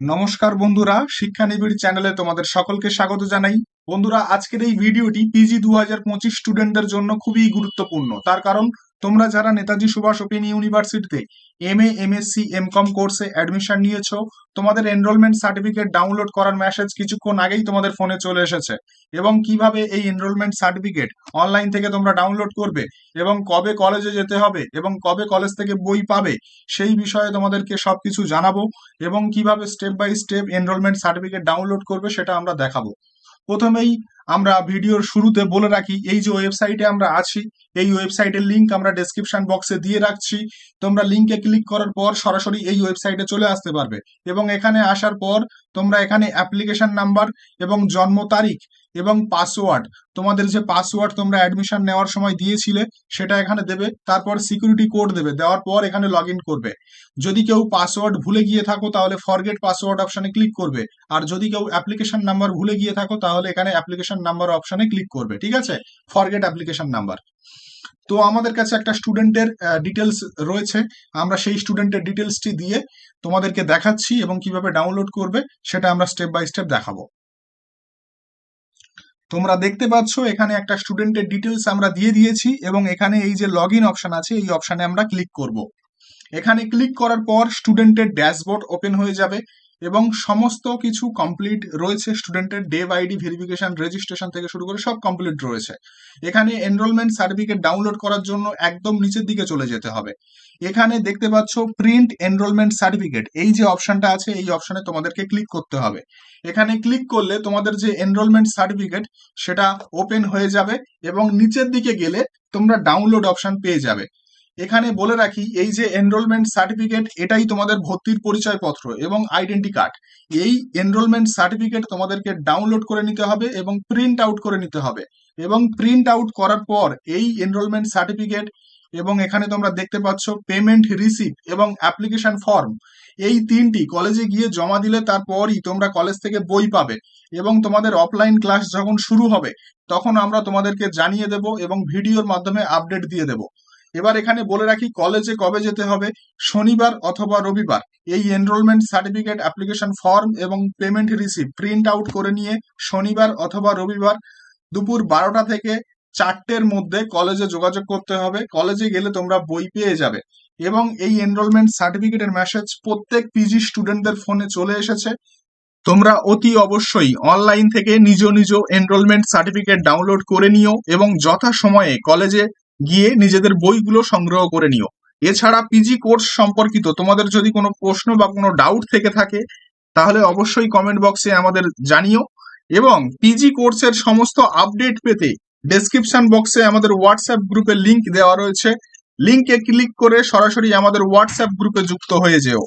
নমস্কার বন্ধুরা শিক্ষা নিবিড় চ্যানেলে তোমাদের সকলকে স্বাগত জানাই। বন্ধুরা, আজকের এই ভিডিওটি পিজি দু হাজার পঁচিশ স্টুডেন্টদের জন্য খুবই গুরুত্বপূর্ণ। তার কারণ, তোমরা যারা নেতাজি সুভাষ ওপেন ইউনিভার্সিটিতে এম এ এমএসসি এমকম কোর্সে অ্যাডমিশন নিয়েছো, তোমাদের এনরোলমেন্ট সার্টিফিকেট ডাউনলোড করার মেসেজ কিছুক্ষণ আগেই তোমাদের ফোনে চলে এসেছে। এবং কীভাবে এই এনরোলমেন্ট সার্টিফিকেট অনলাইন থেকে তোমরা ডাউনলোড করবে, এবং কবে কলেজে যেতে হবে, এবং কবে কলেজ থেকে বই পাবে, সেই বিষয়ে তোমাদেরকে সবকিছু জানাব, এবং কীভাবে step by step enrolment certificate download করবে সেটা আমরা দেখাবো। প্রথমেই আমরা ভিডিওর শুরুতে বলে রাখি, এই যে ওয়েবসাইটে আমরা আছি, এই ওয়েবসাইটের লিংক আমরা ডেসক্রিপশন বক্সে দিয়ে রাখছি। তোমরা লিঙ্কে ক্লিক করার পর সরাসরি এই ওয়েবসাইটে চলে আসতে পারবে এবং এখানে আসার পর তোমরা এখানে অ্যাপ্লিকেশন নাম্বার এবং জন্ম তারিখ এবং পাসওয়ার্ড তোমাদের যে পাসওয়ার্ড তোমরা অ্যাডমিশন নেওয়ার সময় দিয়েছিলে সেটা এখানে দেবে, তারপর সিকিউরিটি কোড দেবে, দেওয়ার পর এখানে লগ করবে। যদি কেউ পাসওয়ার্ড ভুলে গিয়ে থাকো তাহলে ফরগেট পাসওয়ার্ড অপশনে ক্লিক করবে। আর যদি কেউ অ্যাপ্লিকেশন নাম্বার ভুলে গিয়ে থাকো তাহলে এখানে অ্যাপ্লিকেশন নাম্বার অপশনে ক্লিক করবে, ঠিক আছে? ফরগেট অ্যাপ্লিকেশন নাম্বার তো আমাদের কাছে একটা স্টুডেন্টের ডিটেলস রয়েছে। আমরা সেই স্টুডেন্টের ডিটেলসটি দিয়ে তোমাদেরকে দেখাচ্ছি এবং কীভাবে ডাউনলোড করবে, সেটা আমরা স্টেপ বাই স্টেপ দেখাবো। তোমরা দেখতে পাচ্ছ, এখানে একটা স্টুডেন্টের ডিটেলস আমরা দিয়ে দিয়েছি এবং এখানে এই যে লগ ইন অপশন আছে, এই অপশানে আমরা ক্লিক করব। এখানে ক্লিক করার পর স্টুডেন্টের ড্যাশবোর্ড ওপেন হয়ে যাবে। এবং সমস্ত কিছু কমপ্লিট রয়েছে স্টুডেন্টের ডে আইডি ভেরিফিকেশন রেজিস্ট্রেশন থেকে শুরু করে সব কমপ্লিট রয়েছে। এখানে এনরোলমেন্ট সার্টিফিকেট ডাউনলোড করার জন্য একদম নিচের দিকে চলে যেতে হবে। এখানে দেখতে পাচ্ছ প্রিন্ট এনরোলমেন্ট সার্টিফিকেট এই যে অপশনটা আছে, এই অপশনে তোমাদেরকে ক্লিক করতে হবে। এখানে ক্লিক করলে তোমাদের যে এনরোলমেন্ট সার্টিফিকেট সেটা ওপেন হয়ে যাবে এবং নিচের দিকে গেলে তোমরা ডাউনলোড অপশন পেয়ে যাবে। এখানে বলে রাখি, এই যে এনরোলমেন্ট সার্টিফিকেট এটাই তোমাদের ভর্তির পরিচয়পত্র এবং আইডেন্টি কার্ড এই এনরোলমেন্ট সার্টিফিকেট তোমাদেরকে ডাউনলোড করে নিতে হবে এবং প্রিন্ট আউট করে নিতে হবে। এবং প্রিন্ট আউট করার পর এই এনরোলমেন্ট সার্টিফিকেট এবং এখানে তোমরা দেখতে পাচ্ছ পেমেন্ট রিসিপ্ট এবং অ্যাপ্লিকেশন ফর্ম এই তিনটি কলেজে গিয়ে জমা দিলে তারপরই তোমরা কলেজ থেকে বই পাবে এবং তোমাদের অফলাইন ক্লাস যখন শুরু হবে, তখন আমরা তোমাদেরকে জানিয়ে দেব এবং ভিডিওর মাধ্যমে আপডেট দিয়ে দেব। এবার এখানে বলে রাখি কলেজে কবে যেতে হবে? শনিবার অথবা রবিবার। এই এনরোলমেন্ট সার্টিফিকেট অ্যাপ্লিকেশন ফর্ম এবং পেমেন্ট রিসিপ্ট প্রিন্ট আউট করে নিয়ে শনিবার অথবা রবিবার দুপুর বারোটা থেকে চারটের মধ্যে কলেজে যোগাযোগ করতে হবে। কলেজে গেলে তোমরা বই পেয়ে যাবে। এবং এই এনরোলমেন্ট সার্টিফিকেটের মেসেজ প্রত্যেক পিজি স্টুডেন্টদের ফোনে চলে এসেছে। তোমরা অতি অবশ্যই অনলাইন থেকে নিজ নিজ এনরোলমেন্ট সার্টিফিকেট ডাউনলোড করে নিও এবং যথা সময়ে কলেজে গিয়ে নিজেদের বইগুলো সংগ্রহ করে নিও। এছাড়া পিজি কোর্স সম্পর্কিত তোমাদের যদি কোনো প্রশ্ন বা কোনো ডাউট থেকে থাকে, তাহলে অবশ্যই কমেন্ট বক্সে আমাদের জানিও এবং পিজি কোর্সের সমস্ত আপডেট পেতে ডেসক্রিপশন বক্সে আমাদের হোয়াটসঅ্যাপ গ্রুপের লিংক দেওয়া রয়েছে। লিংকে ক্লিক করে সরাসরি আমাদের হোয়াটসঅ্যাপ গ্রুপে যুক্ত হয়ে যেও।